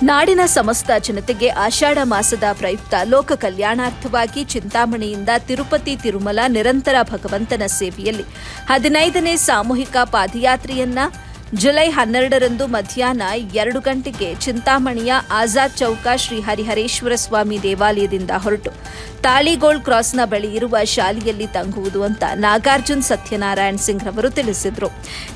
ನಾಡಿನ ಸಮಸ್ತ ಜನತೆಗೆ ಆಷಾಢ ಮಾಸದ ಪ್ರಯುಕ್ತ ಲೋಕ ಕಲ್ಯಾಣಾರ್ಥವಾಗಿ ಚಿಂತಾಮಣಿಯಿಂದ ತಿರುಪತಿ ತಿರುಮಲ ನಿರಂತರ ಭಗವಂತನ ಸೇವೆಯಲ್ಲಿ ಹದಿನೈದನೇ ಸಾಮೂಹಿಕ ಪಾದಯಾತ್ರೆಯನ್ನ ಜುಲೈ ಹನ್ನೆರಡರಂದು ಮಧ್ಯಾಹ್ನ ಎರಡು ಗಂಟೆಗೆ ಚಿಂತಾಮಣಿಯ ಆಜಾದ್ ಚೌಕ ಶ್ರೀ ಹರಿಹರೇಶ್ವರ ಸ್ವಾಮಿ ದೇವಾಲಯದಿಂದ ಹೊರಟು. ತಾಳಿಗೋಳ್ ಕ್ರಾಸ್ನ ಬಳಿ ಇರುವ ಶಾಲೆಯಲ್ಲಿ ತಂಗುವುದು ಅಂತ ನಾಗಾರ್ಜುನ್ ಸತ್ಯನಾರಾಯಣ್ ಸಿಂಗ್ ರವರು ತಿಳಿಸಿದರು.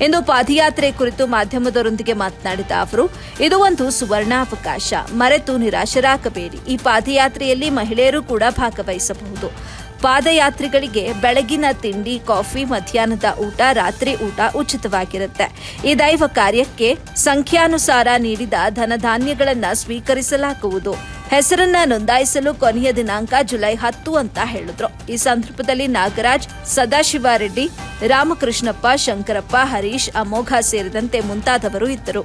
ಇಂದು ಪಾದಯಾತ್ರೆ ಕುರಿತು ಮಾಧ್ಯಮದವರೊಂದಿಗೆ ಮಾತನಾಡಿದ ಅವರು, ಇದು ಒಂದು ಸುವರ್ಣಾವಕಾಶ. ಮರೆತು ನಿರಾಶರಾಗಬೇಡಿ. ಈ ಪಾದಯಾತ್ರೆಯಲ್ಲಿ ಮಹಿಳೆಯರು ಕೂಡ ಭಾಗವಹಿಸಬಹುದು. ಪಾದಯಾತ್ರಿಗಳಿಗೆ ಬೆಳಗಿನ ತಿಂಡಿ ಕಾಫಿ ಮಧ್ಯಾಹ್ನದ ಊಟ ರಾತ್ರಿ ಊಟ ಉಚಿತವಾಗಿರುತ್ತೆ. ಈ ದೈವ ಕಾರ್ಯಕ್ಕೆ ಸಂಖ್ಯಾನುಸಾರ ನೀಡಿದ ಧನಧಾನ್ಯಗಳನ್ನು ಸ್ವೀಕರಿಸಲಾಗುವುದು. ಹೆಸರನ್ನ ನೋಂದಾಯಿಸಲು ಕೊನೆಯ ದಿನಾಂಕ ಜುಲೈ ಹತ್ತು ಅಂತ ಹೇಳಿದ್ರು. ಈ ಸಂದರ್ಭದಲ್ಲಿ ನಾಗರಾಜ್ ಸದಾಶಿವಾರೆಡ್ಡಿ ರಾಮಕೃಷ್ಣಪ್ಪ ಶಂಕರಪ್ಪ ಹರೀಶ್ ಅಮೋಘ ಸೇರಿದಂತೆ ಮುಂತಾದವರು ಇದ್ದರು.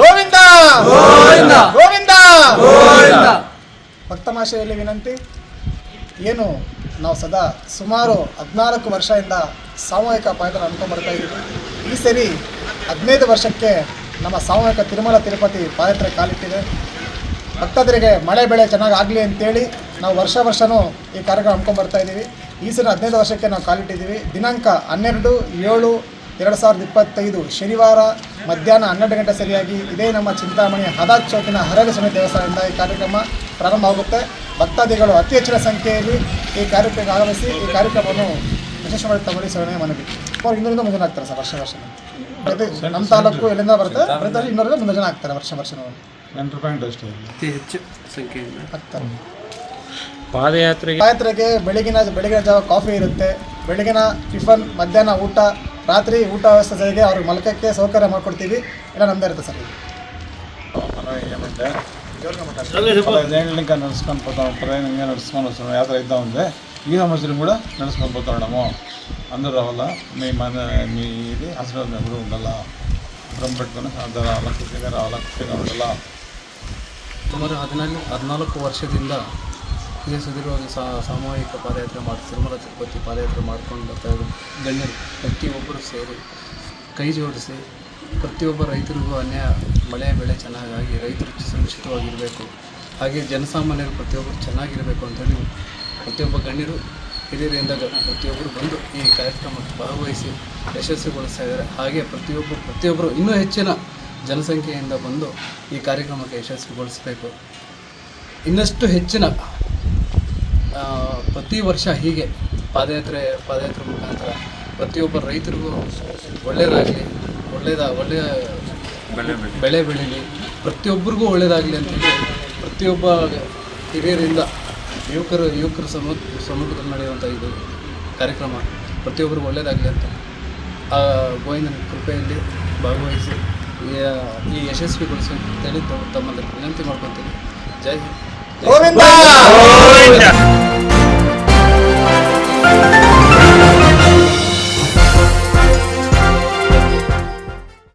ಗೋವಿಂದ! ಗೋವಿಂದ! ಭಕ್ತಮಾಶೆಯಲ್ಲಿ ವಿನಂತಿ? ಏನು ನಾವು ಸದಾ ಸುಮಾರು ಹದಿನಾಲ್ಕು ವರ್ಷದಿಂದ ಸಾಮೂಹಿಕ ಪಾಯತ್ರ ಅನ್ಕೊಂಡ್ಬರ್ತಾ ಇದ್ದೀವಿ. ಈ ಸರಿ ಹದಿನೈದು ವರ್ಷಕ್ಕೆ ನಮ್ಮ ಸಾಮೂಹಿಕ ತಿರುಮಲ ತಿರುಪತಿ ಪಾದಯಾತ್ರೆ ಕಾಲಿಟ್ಟಿದೆ. ಭಕ್ತಾದರಿಗೆ ಮಳೆ ಬೆಳೆ ಚೆನ್ನಾಗಿ ಆಗಲಿ ಅಂತೇಳಿ ನಾವು ವರ್ಷ ವರ್ಷವೂ ಈ ಕಾರ್ಯಕ್ರಮ ಅನ್ಕೊಂಡ್ಬರ್ತಾ ಇದ್ದೀವಿ. ಈ ಸರಿ ಹದಿನೈದು ವರ್ಷಕ್ಕೆ ನಾವು ಕಾಲಿಟ್ಟಿದ್ದೀವಿ. ದಿನಾಂಕ ಹನ್ನೆರಡು, ಏಳು, ಎರಡು ಸಾವಿರದ ಇಪ್ಪತ್ತೈದು ಶನಿವಾರ ಮಧ್ಯಾಹ್ನ ಹನ್ನೆರಡು ಗಂಟೆ ಸರಿಯಾಗಿ ಇದೇ ನಮ್ಮ ಚಿಂತಾಮಣಿ ಹದಾತ್ ಚೌಕಿನ ಹರಳಿ ಸ್ವಾಮಿ ದೇವಸ್ಥಾನದಿಂದ ಈ ಕಾರ್ಯಕ್ರಮ ಪ್ರಾರಂಭವಾಗುತ್ತೆ. ಭಕ್ತಾದಿಗಳು ಅತಿ ಹೆಚ್ಚಿನ ಸಂಖ್ಯೆಯಲ್ಲಿ ಈ ಕಾರ್ಯಕ್ರಮಕ್ಕೆ ಆಗಮಿಸಿ ಈ ಕಾರ್ಯಕ್ರಮವನ್ನು ವಿಶೇಷವಾಗಿ ತಗೊಳ್ಳಿ ಸರಣೆ ಮನವಿ. ಅವ್ರು ಇನ್ನೂರಿಂದ ಮುಂದೆ ಆಗ್ತಾರೆ ಸರ್ ವರ್ಷ ವರ್ಷ. ನಮ್ಮ ತಾಲೂಕು ಎಲ್ಲಿಂದ ಬರುತ್ತೆ? ಪ್ರತಿ ಇನ್ನೂರಿಂದ ಮುಂದೆ ಜನ ಆಗ್ತಾರೆ ವರ್ಷ ವರ್ಷ ಎಂಟು ಪಾಯಿಂಟ್ ಅಷ್ಟೇ ಅತಿ ಹೆಚ್ಚು ಸಂಖ್ಯೆಯಿಂದ. ಆಗ್ತಾರೆ ಪಾದಯಾತ್ರೆಗೆ ಪಾದಯಾತ್ರೆಗೆ ಬೆಳಗಿನ ಬೆಳಗಿನ ಜಾವ ಕಾಫಿ ಇರುತ್ತೆ. ಬೆಳಗಿನ ಟಿಫನ್ ಮಧ್ಯಾಹ್ನ ಊಟ ರಾತ್ರಿ ಊಟ ವ್ಯವಸ್ಥೆ ಸರಿಗೆ ಅವ್ರಿಗೆ ಮಲಕಕ್ಕೆ ಸೌಕರ್ಯ ಮಾಡ್ಕೊಡ್ತೀವಿ. ಎಲ್ಲ ನಮ್ದೇ ಇರುತ್ತೆ ಸರ್ ఏమంటే పదహైదేళ్ళ ఇంకా నడుచుకొని పోతాం పదహైదు ఇంకా నడుచుకొని వస్తున్నాం యాత్ర అవుతా ఉంది ఈ సంవత్సరం కూడా నడుచుకొని పోతున్నాము అందరూ రావాలా మీ మన మీ ఇది ఆశీర్వాదం కూడా ఉండాలా పురం పెట్టుకొని అందరూ రావాలా ఖుషిగా రావాలా ఖుషిగా ఉండాలా ಸುಮಾರು ಹದಿನಾಲ್ಕು ಹದಿನಾಲ್ಕು ವರ್ಷದಿಂದ ಇದೇ ಸುದೀರ್ಘವಾಗಿ ಸಾ ಸಾಮೂಹಿಕ ಪಾದಯಾತ್ರೆ ಮಾಡಿ ತಿರುಮಲ ತಿರುಪತಿ ಪಾದಯಾತ್ರೆ ಮಾಡ್ಕೊಂಡು ಬರ್ತಾ ಇದ್ರು ಗಣ್ಯರು ಪ್ರತಿಯೊಬ್ಬರು ಸೇರಿ ಕೈ ಜೋಡಿಸಿ ಪ್ರತಿಯೊಬ್ಬ ರೈತರಿಗೂ ಅನ್ಯ ಮಳೆ, ಬೆಳೆ ಚೆನ್ನಾಗಾಗಿ ರೈತರು ಸುರಕ್ಷಿತವಾಗಿರಬೇಕು. ಹಾಗೆ ಜನಸಾಮಾನ್ಯರು ಪ್ರತಿಯೊಬ್ಬರು ಚೆನ್ನಾಗಿರಬೇಕು ಅಂತೇಳಿ ಪ್ರತಿಯೊಬ್ಬ ಗಣ್ಯರು ಹಿರಿಯರಿಂದ ಪ್ರತಿಯೊಬ್ಬರು ಬಂದು ಈ ಕಾರ್ಯಕ್ರಮಕ್ಕೆ ಭಾಗವಹಿಸಿ ಯಶಸ್ವಿಗೊಳಿಸ್ತಾ ಇದ್ದಾರೆ. ಹಾಗೆ ಪ್ರತಿಯೊಬ್ಬ, ಪ್ರತಿಯೊಬ್ಬರು ಇನ್ನೂ ಹೆಚ್ಚಿನ ಜನಸಂಖ್ಯೆಯಿಂದ ಬಂದು ಈ ಕಾರ್ಯಕ್ರಮಕ್ಕೆ ಯಶಸ್ವಿಗೊಳಿಸಬೇಕು. ಇನ್ನಷ್ಟು ಹೆಚ್ಚಿನ ಪ್ರತಿ ವರ್ಷ ಹೀಗೆ ಪಾದಯಾತ್ರೆ ಪಾದಯಾತ್ರೆ ಮುಖಾಂತರ ಪ್ರತಿಯೊಬ್ಬ ರೈತರಿಗೂ ಒಳ್ಳೆಯದಾಗಲಿ. ಒಳ್ಳೆಯದ ಒಳ್ಳೆಯ ಬೆಳೆ ಬೆಳೀಲಿ. ಪ್ರತಿಯೊಬ್ಬರಿಗೂ ಒಳ್ಳೆಯದಾಗಲಿ ಅಂತೇಳಿ ಪ್ರತಿಯೊಬ್ಬ ಹಿರಿಯರಿಂದ ಯುವಕರು ಯುವಕರ ಸಮ ಸಮುದ್ರದಲ್ಲಿ ನಡೆಯುವಂಥ ಇದು ಕಾರ್ಯಕ್ರಮ ಪ್ರತಿಯೊಬ್ಬರಿಗೂ ಒಳ್ಳೆಯದಾಗಲಿ ಅಂತ ಆ ಗೋವಿಂದನ ಕೃಪೆಯಲ್ಲಿ ಭಾಗವಹಿಸಿ ಈ- ಯಶಸ್ವಿಗೊಳಿಸಿ ಅಂತೇಳಿ ತಮ್ಮಲ್ಲಿ ವಿನಂತಿ ಮಾಡ್ಕೊತೀನಿ ಜೈ ಹಿಂದ್. ಗೋವಿಂದ!